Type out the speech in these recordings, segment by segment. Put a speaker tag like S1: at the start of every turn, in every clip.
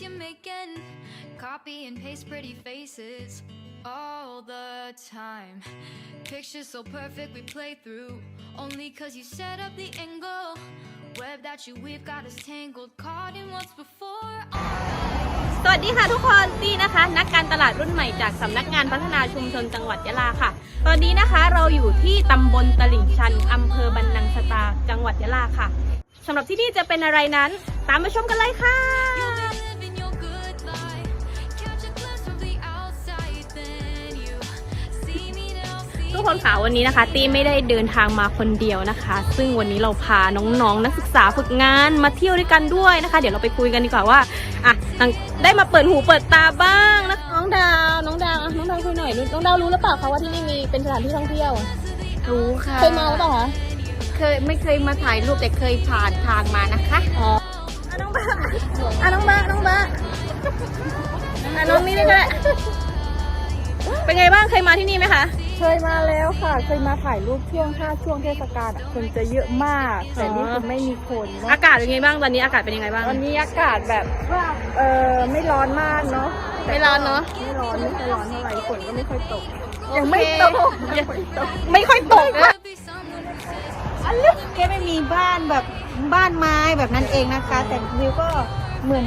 S1: You're making. Copy and paste pretty faces all the time. Pictures so perfect we play through. Only cause you set up the angle. Web that you we've got us tangled, caught in what's before.
S2: สวัสดีค่ะทุกคนตี้นะคะ นักการตลาดรุ่นใหม่จากสำนักงานพัฒนาชุมชนจังหวัดยะลาค่ะ ตอนนี้นะคะเราอยู่ที่ตำบลตลิ่งชันอำเภอบันนังสตาจังหวัดยะลาค่ะสำหรับที่นี่จะเป็นอะไรนั้น ตามมาชมกันเลยค่ะ กคนค่ะวันนี้นะคะ ตีไม่ได้เดินทางมาคนเดียวนะคะ ซึ่งวันนี้เราพาน้องๆ นักศึกษาฝึกงานมาเที่ยวด้วยกันด้วยนะคะ เดี๋ยวเราไปคุยกันดีกว่าว่าอะได้มาเปิดหูเปิดตาบ้างนะน้องดาวน้องดาวอะน้องดาวคุยหน่อยน้องดาวรู้หรือเปล่าคะว่าที่นี่มีเป็นสถานที่ท่องเที่ยว
S3: รู้ค่ะ
S2: เคยมาหรือเปล่าคะ
S3: เคยไม่เคยมาถ่ายรูปแต่เคยผ่านทางมานะคะ
S2: อ๋ออะน้องบ้าอะน้องบ้าน้องบ้าอะน้องนี่ด้วยก็ได้เป็นไงบ้างเคยมาที่นี่ไหมคะ
S4: เคยมาแล้วค่ะ เคยมาถ่ายรูปช่วงถ้าช่วงเทศกาลอะคนจะเยอะมาก แต่นี่คือไม่มีคนเนอะ
S2: อากาศเป็นไงบ้างตอนนี้อากาศเป็นยังไงบ้าง
S4: วันนี้อากาศแบบเออไม่ร้อนมากเนาะ
S2: ไม่ร้อนเนอะ
S4: ไม่ร้อนไม่ค่อยร้อนเท่าไหร่ฝนก็ไม่ค่อยตก
S2: โอเค
S4: ยังไม่ตกยังไม่ตก
S2: ไม่ค่อยตกนะ
S1: Could be someone who says
S3: อันลึกแค่ไม่มีบ้านแบบบ้านไม้แบบนั้นเองนะคะ แต่วิวก็เหมือน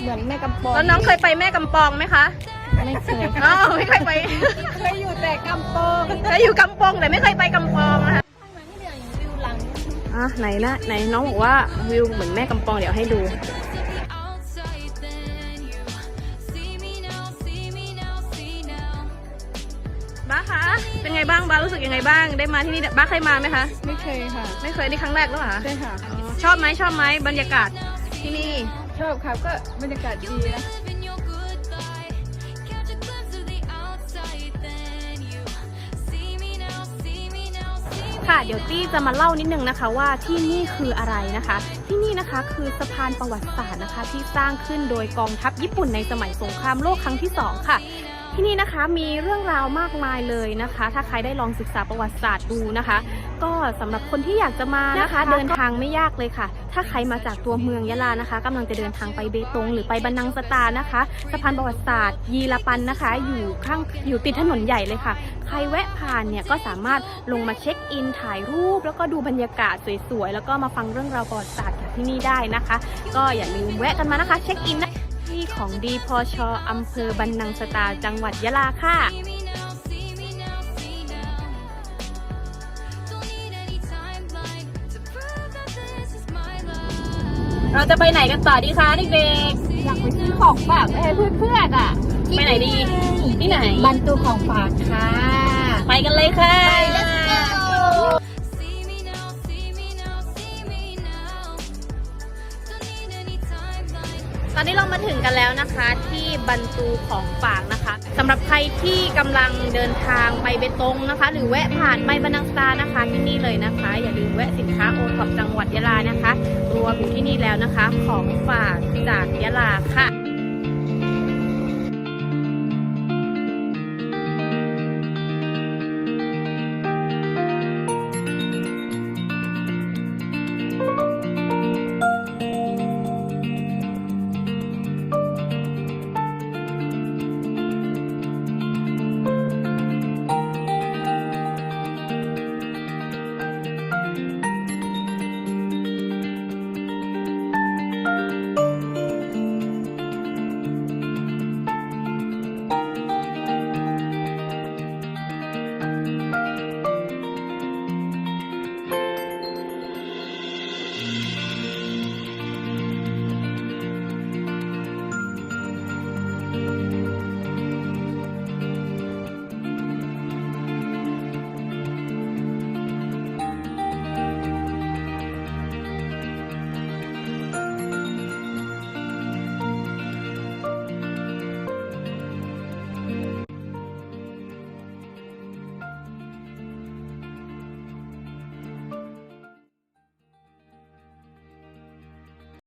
S3: เหมือนแม่กำปอง
S2: แล้วน้องเคยไปแม่กำปองไหมคะ
S3: ไม่เคย
S2: อ๋อไม่เคยไป
S3: เคยอยู่แต่กำปอง
S2: เคยอยู่กำปองแต่ไม่เคยไปกำปองนะคะอะไหนนะไหนน้องบอกว่าวิวเหมือนแม่กำปองเดี๋ยวให้ดู
S1: outside, then you see me now. See me now. See now.
S2: บ้าคะเป็นไงบ้างบ้ารู้สึกยังไงบ้าง ได้มาที่นี่บ้าเคยมาไหมคะ
S4: ไม่เคยค่ะ
S2: ไม่เคยนี่ครั้งแรกหรือเปล่าคะ
S4: ใช่ค่ะ
S2: อ๋อชอบไหมชอบไหมบรรยากาศที่นี่
S4: ชอบค่ะก็บรรยากาศดีนะ
S2: ค่ะเดี๋ยวตี้จะมาเล่านิดนึงนะคะว่าที่นี่คืออะไรนะคะ ที่นี่นะคะคือสะพานประวัติศาสตร์นะคะ ที่สร้างขึ้นโดยกองทัพญี่ปุ่นในสมัยสงครามโลกครั้งที่สองค่ะ ที่นี่นะคะมีเรื่องราวมากมายเลยนะคะ ถ้าใครได้ลองศึกษาประวัติศาสตร์ดูนะคะ ก็สำหรับคนที่อยากจะมานะคะ เดินทางไม่ยากเลยค่ะ ถ้าใครมาจากตัวเมืองยะลานะคะกำลังจะเดินทางไปเบตง หรือไปบันนังสตานะคะสะพานประวัติศาสตร์ยีราปันนะคะ อยู่ข้างอยู่ติดถนนใหญ่เลยค่ะ ใครแวะผ่านเนี่ยก็สามารถลงมาเช็คอินถ่ายรูป แล้วก็ดูบรรยากาศสวยๆแล้วก็มาฟังเรื่องราวประวัติศาสตร์จากที่นี่ได้นะคะ ก็อย่าลืมแวะกันมานะคะ เช็คอินนะ ที่ของดีพอชออำเภอบันนังสตาจังหวัดยะลาค่ะ
S1: See me now, see me now, see now. Don't need any timeline to prove that this is my love.
S2: เราจะไปไหนกันต่อดีคะเด็ก
S3: อยากไปซื้อของแบบให้เพื่อนๆอะ
S2: ๆไปไหนดี ที่ไหน
S3: บรรจุของฝากค่ะ
S2: ไปกันเลยค่ะ
S1: See me
S2: ตอนนี้เรามาถึงกันแล้วนะคะที่บรรจูของฝากนะคะสำหรับใครที่กำลังเดินทางไปเบตงนะคะ หรือแวะผ่านไปบันนังสตานะคะที่นี่เลยนะคะ อย่าลืมแวะสินค้าโอท็อปจังหวัดยะลานะคะ รวมอยู่ที่นี่แล้วนะคะ ของฝากจากยะลาค่ะ